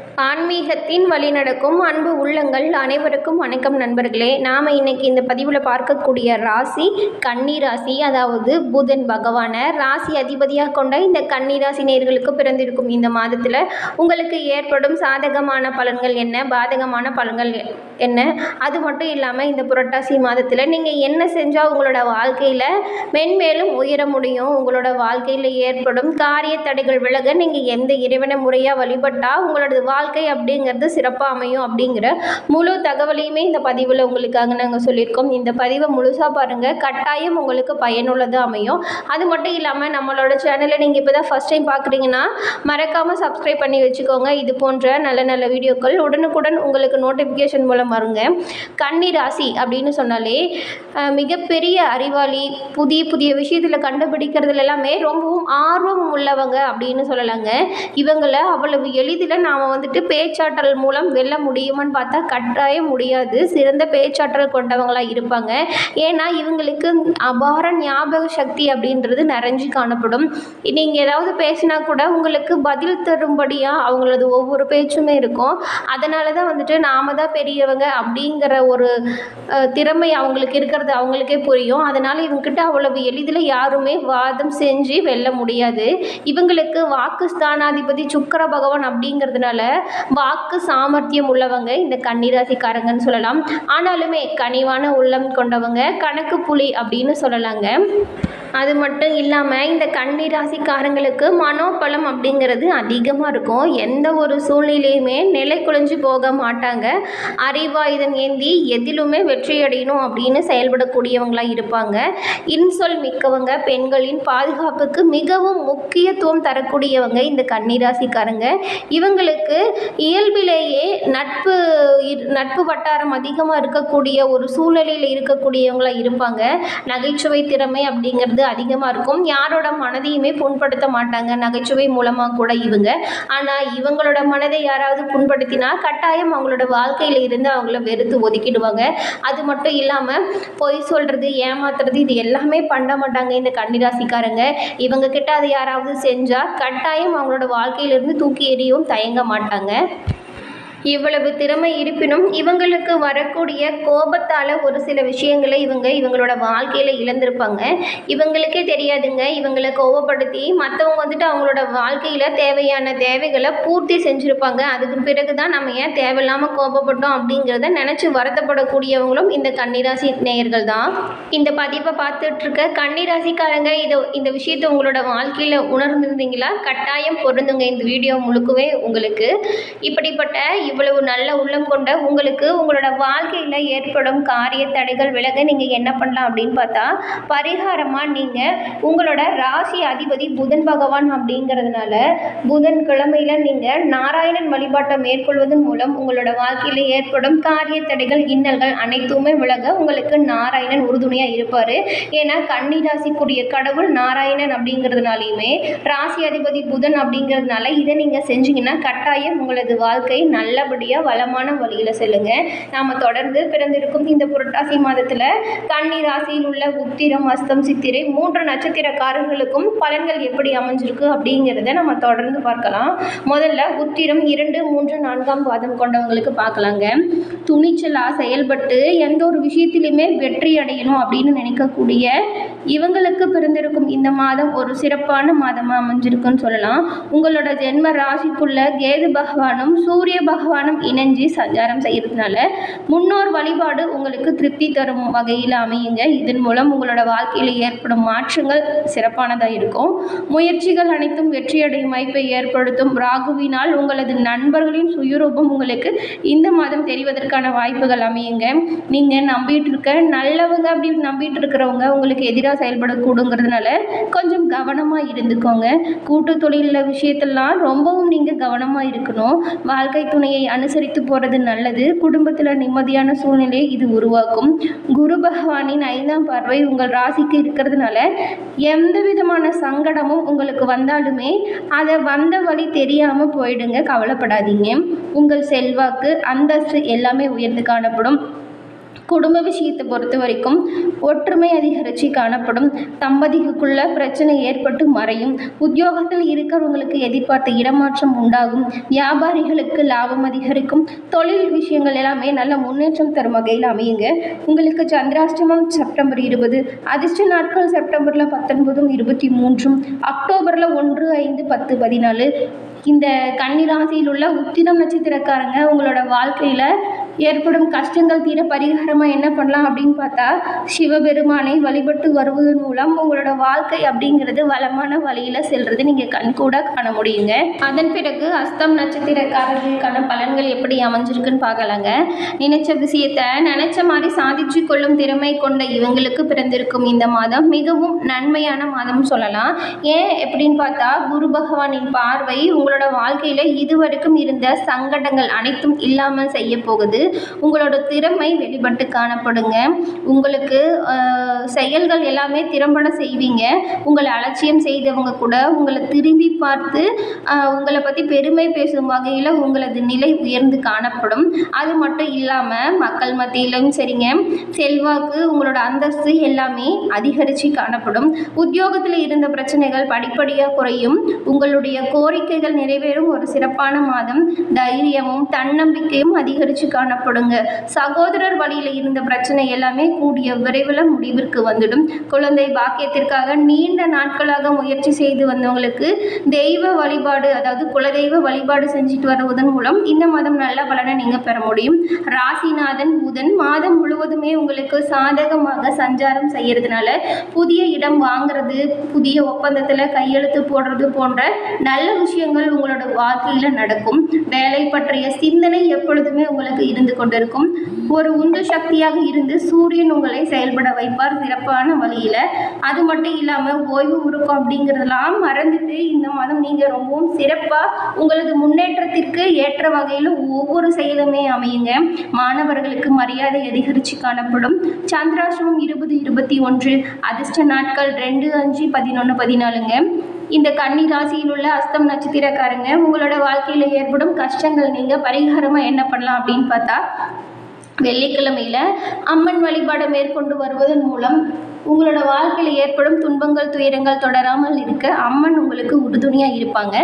ஆன்மீகத்தின் வழிநடக்கும் அன்பு உள்ளங்கள் அனைவருக்கும் வணக்கம் நண்பர்களே. நாம் இன்னைக்கு இந்த பதிவில் பார்க்கக்கூடிய ராசி கன்னி ராசி அதாவது புதன் பகவானை ராசி அதிபதியாக கொண்ட இந்த கன்னி ராசி நேர்களுக்கு பிறந்திருக்கும் இந்த மாதத்தில் உங்களுக்கு ஏற்படும் சாதகமான பலன்கள் என்ன? பாதகமான பலன்கள் என்ன? அது மட்டும் இல்லாமல் இந்த புரட்டாசி மாதத்தில் நீங்கள் என்ன செஞ்சால் உங்களோட வாழ்க்கையில் மென்மேலும் உயர முடியும். உங்களோட வாழ்க்கையில் ஏற்படும் காரிய தடைகள் விலக நீங்கள் எந்த இறைவனை முறையாக வழிபட்டால் உங்களோட வாழ்க்கை அப்படிங்கிறது சிறப்பாக அமையும் அப்படிங்கிற முழு தகவலையுமே இந்த பதிவில் உங்களுக்காக நாங்கள் சொல்லியிருக்கோம். இந்த பதிவை முழுசாக பாருங்கள் கட்டாயம் உங்களுக்கு பயனுள்ளதாக அமையும். அது மட்டும் இல்லாமல் நம்மளோட சேனலை நீங்கள் இப்போ தான் ஃபஸ்ட் டைம் பார்க்குறீங்கன்னா மறக்காமல் சப்ஸ்கிரைப் பண்ணி வச்சுக்கோங்க. இது போன்ற நல்ல நல்ல வீடியோக்கள் உடனுக்குடன் உங்களுக்கு நோட்டிஃபிகேஷன் மூலம் வருங்க. கன்னி ராசி அப்படின்னு சொன்னாலே மிகப்பெரிய அறிவாளி புதிய புதிய விஷயத்தில் கண்டுபிடிக்கிறதுல எல்லாமே ரொம்பவும் ஆர்வம் உள்ளவங்க அப்படின்னு சொல்லலாங்க. இவங்களை அவ்வளவு எளிதில் நாம் வந்துட்டு பேச்சாற்றல் மூலம் வெல்ல முடியுமான்னு பார்த்தா கட்டாயம் முடியாது. சிறந்த பேச்சாற்றல் கொண்டவங்களாக இருப்பாங்க. ஏன்னா இவங்களுக்கு அபார ஞாபக சக்தி அப்படின்றது நிறைஞ்சு காணப்படும். நீங்கள் ஏதாவது பேசினா கூட உங்களுக்கு பதில் தரும்படியாக அவங்களது ஒவ்வொரு பேச்சுமே இருக்கும். அதனால தான் வந்துட்டு நாம தான் பெரியவங்க அப்படிங்கிற ஒரு திறமை அவங்களுக்கு இருக்கிறது அவங்களுக்கே புரியும். அதனால் இவங்ககிட்ட அவ்வளவு எளிதில் யாருமே வாதம் செஞ்சு வெல்ல முடியாது. இவங்களுக்கு வாக்கு ஸ்தானாதிபதி சுக்கர பகவான் அப்படிங்கிறதுனால வாக்கு சாமர்த்தியம் உள்ளவங்க இந்த கன்னிராசிக்காரங்கன்னு சொல்லலாம். ஆனாலுமே கனிவான உள்ளம் கொண்டவங்க கணக்கு புலி அப்படின்னு சொல்லலாங்க. அது மட்டும் இல்லாமல் இந்த கன்னி ராசிக்காரங்களுக்கு மனோபலம் அப்படிங்கிறது அதிகமாக இருக்கும். எந்த ஒரு சூழ்நிலையுமே நிலை குலைஞ்சு போக மாட்டாங்க. அறிவாயுதம் ஏந்தி எதிலுமே வெற்றியடையணும் அப்படின்னு செயல்படக்கூடியவங்களாக இருப்பாங்க. இன்சொல் மிக்கவங்க பெண்களின் பாதுகாப்புக்கு மிகவும் முக்கியத்துவம் தரக்கூடியவங்க இந்த கன்னி ராசிக்காரங்க இவங்களுக்கு இயல்பிலேயே நட்பு நட்பு வட்டாரம் அதிகமாக இருக்கக்கூடிய ஒரு சூழ்நிலையில் இருக்கக்கூடியவங்களாக இருப்பாங்க. நகைச்சுவை திறமை அப்படிங்கிறது அதிகமாக இருக்கும். யாரோட மனதையுமே புண்படுத்த மாட்டாங்க. நகைச்சுவை மூலமாக கூட இவங்க. ஆனால் இவங்களோட மனதை யாராவது புண்படுத்தினா கட்டாயம் அவங்களோட வாழ்க்கையில் இருந்து அவங்கள வெறுத்து ஒதுக்கிடுவாங்க. அது மட்டும் இல்லாமல் பொய் சொல்கிறது ஏமாத்துறது இது எல்லாமே பண்ண மாட்டாங்க இந்த கன்னிராசிக்காரங்க. இவங்க கிட்ட அதை யாராவது செஞ்சால் கட்டாயம் அவங்களோட வாழ்க்கையிலிருந்து தூக்கி எறியவும் தயங்க மாட்டாங்க. இவ்வளவு திறமை இருப்பினும் இவங்களுக்கு வரக்கூடிய கோபத்தால் ஒரு சில விஷயங்களை இவங்க இவங்களோட வாழ்க்கையில் இழந்திருப்பாங்க. இவங்களுக்கே தெரியாதுங்க. இவங்களை கோபப்படுத்தி மற்றவங்க வந்துட்டு அவங்களோட வாழ்க்கையில் தேவையான தேவைகளை பூர்த்தி செஞ்சுருப்பாங்க. அதுக்கு பிறகு தான் நம்ம ஏன் தேவையில்லாமல் கோபப்பட்டோம் அப்படிங்கிறத நினச்சி வருத்தப்படக்கூடியவங்களும் இந்த கன்னிராசி நேயர்கள் தான். இந்த பதிவை பார்த்துட்ருக்க கன்னிராசிக்காரங்க இதை இந்த விஷயத்தை உங்களோட வாழ்க்கையில் உணர்ந்திருந்தீங்களா? கட்டாயம் பொருந்துங்க இந்த வீடியோ முழுக்கவே உங்களுக்கு. இப்படிப்பட்ட இவ்வளவு நல்ல உள்ளம் கொண்ட உங்களுக்கு உங்களோட வாழ்க்கையில் ஏற்படும் காரிய தடைகள் விலக நீங்கள் என்ன பண்ணலாம் அப்படின்னு பார்த்தா பரிகாரமாக நீங்கள் உங்களோட ராசி அதிபதி புதன் பகவான் அப்படிங்கிறதுனால புதன் கிழமையில் நீங்கள் நாராயணன் வழிபாட்டை மேற்கொள்வதன் மூலம் உங்களோட வாழ்க்கையில் ஏற்படும் காரிய தடைகள் இன்னல்கள் அனைத்துமே விலக உங்களுக்கு நாராயணன் உறுதுணையாக இருப்பார். ஏன்னா கன்னி ராசிக்குரிய கடவுள் நாராயணன் அப்படிங்கிறதுனாலையுமே ராசி அதிபதி புதன் அப்படிங்கிறதுனால இதை நீங்கள் செஞ்சீங்கன்னா கட்டாயம் உங்களது வாழ்க்கை நல்லபடியாக வளமான வழியில் செல்லுங்க. நாம் தொடர்ந்து பிறந்திருக்கும் இந்த புரட்டாசி மாதத்தில் கன்னி ராசியில் உள்ள உத்திரம் அஸ்தம் சித்திரை மூன்று நட்சத்திரக்காரர்களுக்கும் பலன்கள் எப்படி அமைஞ்சிருக்கு அப்படிங்கிறத நம்ம தொடர்ந்து பார்க்கலாம். முதல்ல உத்திரம் இரண்டு மூன்று நான்காம் பாதம் கொண்டவங்களுக்கு பார்க்கலாங்க. துணிச்சலாக செயல்பட்டு எந்த ஒரு விஷயத்திலுமே வெற்றி அடையணும் அப்படின்னு நினைக்கக்கூடிய இவங்களுக்கு பிறந்திருக்கும் இந்த மாதம் ஒரு சிறப்பான மாதமாக அமைஞ்சிருக்குன்னு சொல்லலாம். உங்களோட ஜென்ம ராசிக்குள்ள கேது பகவானும் சூரிய பகவான் பகவானும் இணைஞ்சு சஞ்சாரம் செய்கிறதுனால முன்னோர் வழிபாடு உங்களுக்கு திருப்தி தரும் வகையில் அமையுங்க. இதன் மூலம் உங்களோட வாழ்க்கையில் ஏற்படும் மாற்றங்கள் சிறப்பானதாக இருக்கும். முயற்சிகள் அனைத்தும் வெற்றியடையும் வாய்ப்பை ஏற்படுத்தும். ராகுவினால் உங்களது நண்பர்களின் சுயரூபம் உங்களுக்கு இந்த மாதம் தெரிவதற்கான வாய்ப்புகள் அமையுங்க. நீங்கள் நம்பிட்டு இருக்க நல்லவங்க அப்படி நம்பிட்டு இருக்கிறவங்க உங்களுக்கு எதிராக செயல்படக்கூடுங்கிறதுனால கொஞ்சம் கவனமாக இருந்துக்கோங்க. கூட்டு தொழிலில் விஷயத்தெல்லாம் ரொம்பவும் நீங்கள் கவனமாக இருக்கணும். வாழ்க்கை துணையை அனுசரித்து போகிறது நல்லது. குடும்பத்தில் நிம்மதியான சூழ்நிலையை இது உருவாக்கும். குரு பகவானின் ஐந்தாம் பார்வை உங்கள் ராசிக்கு இருக்கிறதுனால எந்த விதமான சங்கடமும் உங்களுக்கு வந்தாலுமே அதை வந்த வழி தெரியாமல் போயிடுங்க. கவலைப்படாதீங்க. உங்கள் செல்வாக்கு அந்தஸ்து எல்லாமே உயர்ந்து காணப்படும். குடும்ப விஷயத்தை பொறுத்த வரைக்கும் ஒற்றுமை அதிகரித்து காணப்படும். தம்பதிக்குள்ள பிரச்சனை ஏற்பட்டு மறையும். உத்தியோகத்தில் இருக்கிறவங்களுக்கு எதிர்பார்த்த இடமாற்றம் உண்டாகும். வியாபாரிகளுக்கு லாபம் அதிகரிக்கும். தொழில் விஷயங்கள் எல்லாமே நல்ல முன்னேற்றம் தரும் வகையில் அமையுங்க. உங்களுக்கு சந்திராஷ்டமம் செப்டம்பர் இருபது அதிர்ஷ்ட நாட்கள் செப்டம்பரில் பத்தொன்பதும் இருபத்தி மூன்றும் அக்டோபரில் ஒன்று ஐந்து பத்து பதினாலு. இந்த கன்னிராசியில் உள்ள உத்திரம் நட்சத்திரக்காரங்க உங்களோட வாழ்க்கையில் ஏற்படும் கஷ்டங்கள் தீர பரிகாரமாக என்ன பண்ணலாம் அப்படின்னு பார்த்தா சிவபெருமானை வழிபட்டு வருவதன் மூலம் உங்களோட வாழ்க்கை அப்படிங்கிறது வளமான வழியில் செல்றது நீங்கள் கண்கூட காண முடியுங்க. அதன் பிறகு அஸ்தம் நட்சத்திரக்காரர்களுக்கான பலன்கள் எப்படி அமைஞ்சிருக்குன்னு பார்க்கலாங்க. நினைச்ச விஷயத்த நினைச்ச மாதிரி சாதிச்சு கொள்ளும் திறமை கொண்ட இவங்களுக்கு பிறந்திருக்கும் இந்த மாதம் மிகவும் நன்மையான மாதம் சொல்லலாம். ஏன் எப்படின்னு பார்த்தா குரு பகவானின் பார்வை உங்களோட வாழ்க்கையில் இதுவரைக்கும் இருந்த சங்கடங்கள் அனைத்தும் இல்லாமல் செய்ய போகுது உங்களோட திறமை வெளிப்பட்டு காணப்படுங்க. உங்களுக்கு செயல்கள் எல்லாமே திறம்பட செய்வீங்க. உங்களை அலட்சியம் செய்தவங்க கூட உங்களை திரும்பி பார்த்து உங்களை பற்றி பெருமை பேசும் வகையில் உங்களது நிலை உயர்ந்து காணப்படும். அது மட்டும் இல்லாமல் மக்கள் மத்தியிலும் சரிங்க செல்வாக்கு உங்களோட அந்தஸ்து எல்லாமே அதிகரித்து காணப்படும். உத்தியோகத்தில் இருந்த பிரச்சனைகள் படிப்படியாக குறையும். உங்களுடைய கோரிக்கைகள் நிறைவேறும். ஒரு சிறப்பான மாதம். தைரியமும் தன்னம்பிக்கையும் அதிகரித்து காணப்படும். காணப்படுங்க சகோதரர் வழியில் இருந்த பிரச்சனை எல்லாமே கூடிய விரைவில் முடிவிற்கு வந்துடும். குழந்தை பாக்கியத்திற்காக நீண்ட நாட்களாக முயற்சி செய்து வந்தவங்களுக்கு தெய்வ வழிபாடு அதாவது குலதெய்வ வழிபாடு செஞ்சுட்டு வருவதன் மூலம் இந்த மாதம் நல்ல பலனை நீங்கள் பெற முடியும். ராசிநாதன் புதன் மாதம் முழுவதுமே உங்களுக்கு சாதகமாக சஞ்சாரம் செய்கிறதுனால புதிய இடம் வாங்குறது புதிய ஒப்பந்தத்தில் கையெழுத்து போடுறது போன்ற நல்ல விஷயங்கள் உங்களோட வாழ்க்கையில் நடக்கும். வேலை பற்றிய சிந்தனை எப்பொழுதுமே உங்களுக்கு இருந்து கொண்டிருக்கும். ஒரு உந்து சக்தியாக இருந்து சூரியன் உங்களை செயல்பட வைப்பார் சிறப்பான வழியில். அது மட்டும் இல்லாமல் ஓய்வு உருக்கம் அப்படிங்கிறதெல்லாம் மறந்துட்டு இந்த மாதம் நீங்கள் ரொம்பவும் சிறப்பாக உங்களது முன்னேற்றத்திற்கு ஏற்ற வகையில் ஒவ்வொரு செயலுமே அமையுங்க. மாணவர்களுக்கு மரியாதை அதிகரித்து காணப்படும். சந்திராசிரமம் இருபது இருபத்தி ஒன்று அதிர்ஷ்ட நாட்கள் ரெண்டு அஞ்சு பதினொன்று பதினாலுங்க. இந்த கன்னி ராசியில் உள்ள அஸ்தம் நட்சத்திரக்காரங்க உங்களோட வாழ்க்கையில் ஏற்படும் கஷ்டங்கள் நீங்கள் பரிகாரமாக என்ன பண்ணலாம் அப்படின்னு பார்த்தா வெள்ளிக்கிழமையில் அம்மன் வழிபாடை மேற்கொண்டு வருவதன் மூலம் உங்களோட வாழ்க்கையில் ஏற்படும் துன்பங்கள் துயரங்கள் தொடராமல் இருக்க அம்மன் உங்களுக்கு உறுதுணையாக இருப்பாங்க.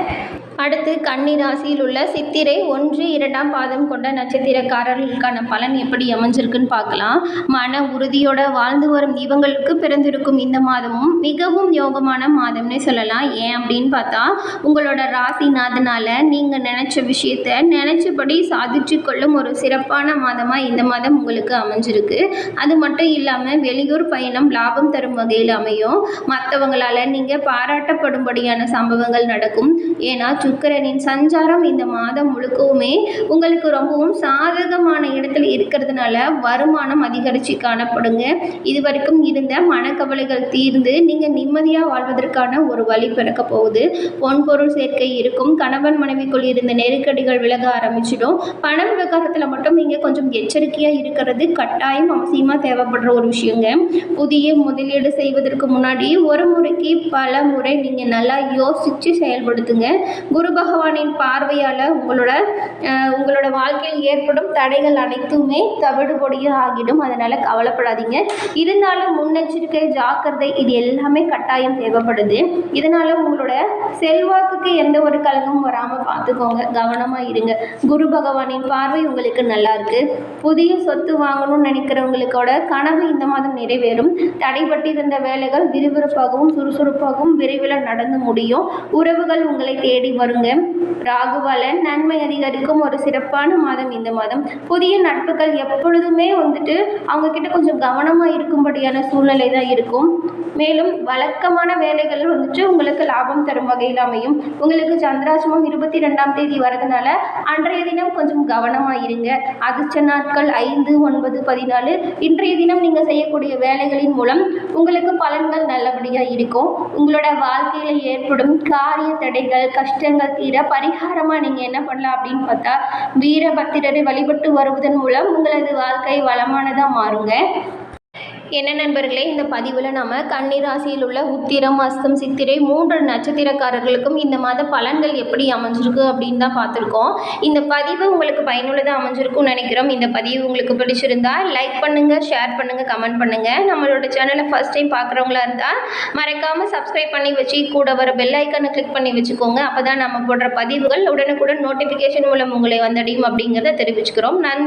அடுத்து கன்னி ராசியில் உள்ள சித்திரை ஒன்று இரண்டாம் பாதம் கொண்ட நட்சத்திரக்காரர்களுக்கான பலன் எப்படி அமைஞ்சிருக்குன்னு பார்க்கலாம். மன உறுதியோட வாழ்ந்து வரும் இவங்களுக்கு பிறந்திருக்கும் இந்த மாதமும் மிகவும் யோகமான மாதம்னே சொல்லலாம். ஏன் அப்படின்னு பார்த்தா உங்களோட ராசிநாதனால நீங்கள் நினச்ச விஷயத்த நினச்சபடி சாதிச்சு கொள்ளும் ஒரு சிறப்பான மாதமாக இந்த மாதம் உங்களுக்கு அமைஞ்சிருக்கு. அது மட்டும் இல்லாமல் வெளியூர் பயணம் லாபம் தரும் வகையில் அமையும். மற்றவங்களால நீங்கள் பாராட்டப்படும்படியான சம்பவங்கள் நடக்கும். ஏன்னா சுக்கரனின் சஞ்சாரம் இந்த மாதம் முழுக்கவுமே உங்களுக்கு ரொம்பவும் சாதகமான இடத்துல இருக்கிறதுனால வருமானம் அதிகரித்து காணப்படுங்க. இது வரைக்கும் இருந்த மனக்கவலைகள் தீர்ந்து நீங்கள் நிம்மதியாக வாழ்வதற்கான ஒரு வழி பிறக்க போகுது. பொன்பொருள் சேர்க்கை இருக்கும். கணவன் மனைவிக்குள் இருந்த நெருக்கடிகள் விலக ஆரம்பிச்சிடும். பண விவகாரத்தில் மட்டும் நீங்கள் கொஞ்சம் எச்சரிக்கையாக இருக்கிறது கட்டாயம் அவசியமாக தேவைப்படுற ஒரு விஷயங்க. புதிய முதலீடு செய்வதற்கு முன்னாடி ஒரு முறைக்கு பல முறை நீங்கள் நல்லா யோசித்து செயல்படுத்துங்க. குரு பகவானின் பார்வையால் உங்களோட உங்களோட வாழ்க்கையில் ஏற்படும் தடைகள் அனைத்துமே தவிடுபொடியும் ஆகிடும். அதனால் கவலைப்படாதீங்க. இருந்தாலும் முன்னெச்சரிக்கை ஜாக்கிரதை இது எல்லாமே கட்டாயம் தேவைப்படுது. இதனால் உங்களோட செல்வாக்குக்கு எந்த ஒரு கலங்கமும் வராமல் பார்த்துக்கோங்க கவனமாக இருங்க. குரு பகவானின் பார்வை உங்களுக்கு நல்லாயிருக்கு புதிய சொத்து வாங்கணும்னு நினைக்கிறவங்களுக்கோட கனவு இந்த மாதம் நிறைவேறும். தடைபட்டிருந்த வேலைகள் விறுவிறுப்பாகவும் சுறுசுறுப்பாகவும் விரைவில் நடந்து முடியும். உறவுகள் உங்களை தேடி வருங்க. ராகுவலன் நன்மை அதிகரிக்கும் ஒரு சிறப்பான மாதம் இந்த மாதம். புதிய நட்புகள் எப்பொழுதுமே வந்துட்டு அவங்க கிட்ட கொஞ்சம் கவனமாக இருக்கும்படியான சூழ்நிலை தான் இருக்கும். மேலும் வழக்கமான வேலைகள் வந்துட்டு உங்களுக்கு லாபம் தரும் வகையில் அமையும். உங்களுக்கு சந்திராசிரமம் இருபத்தி ரெண்டாம் தேதி வரதுனால அன்றைய தினம் கொஞ்சம் கவனமாக இருங்க. அதிர்ஷ்ட நாட்கள் ஐந்து ஒன்பது பதினாலு. இன்றைய தினம் நீங்கள் செய்யக்கூடிய வேலைகளின் மூலம் மூலம் உங்களுக்கு பலன்கள் நல்லபடியாக இருக்கும். உங்களோட வாழ்க்கையில் ஏற்படும் காரிய தடைகள் கஷ்டங்கள் தீர பரிகாரமாக நீங்கள் என்ன பண்ணலாம் அப்படின்னு பார்த்தா வீரபத்திரரை வழிபட்டு வருவதன் மூலம் உங்களது வாழ்க்கை வளமானதாக மாறுங்க. என்ன நண்பர்களே இந்த பதிவில் நம்ம கன்னி ராசியில் உள்ள உத்திரம் அஸ்தம் சித்திரை மூன்று நட்சத்திரக்காரர்களுக்கும் இந்த மாத பலன்கள் எப்படி அமைஞ்சிருக்கு அப்படின்னு தான் பார்த்துருக்கோம். இந்த பதிவு உங்களுக்கு பயனுள்ளதாக அமைஞ்சிருக்கும்னு நினைக்கிறோம். இந்த பதிவு உங்களுக்கு பிடிச்சிருந்தா லைக் பண்ணுங்கள் ஷேர் பண்ணுங்கள் கமெண்ட் பண்ணுங்கள் நம்மளோட சேனலை ஃபஸ்ட் டைம் பார்க்குறவங்களா இருந்தால் மறக்காமல் சப்ஸ்கிரைப் பண்ணி வச்சு கூட வர பெல் ஐக்கனை கிளிக் பண்ணி வச்சுக்கோங்க. அப்போ தான் நம்ம போடுற பதிவுகள் உடனுக்குடன் நோட்டிஃபிகேஷன் மூலம் உங்களை வந்தடையும் அப்படிங்கிறத தெரிவிச்சுக்கிறோம். நன்றி.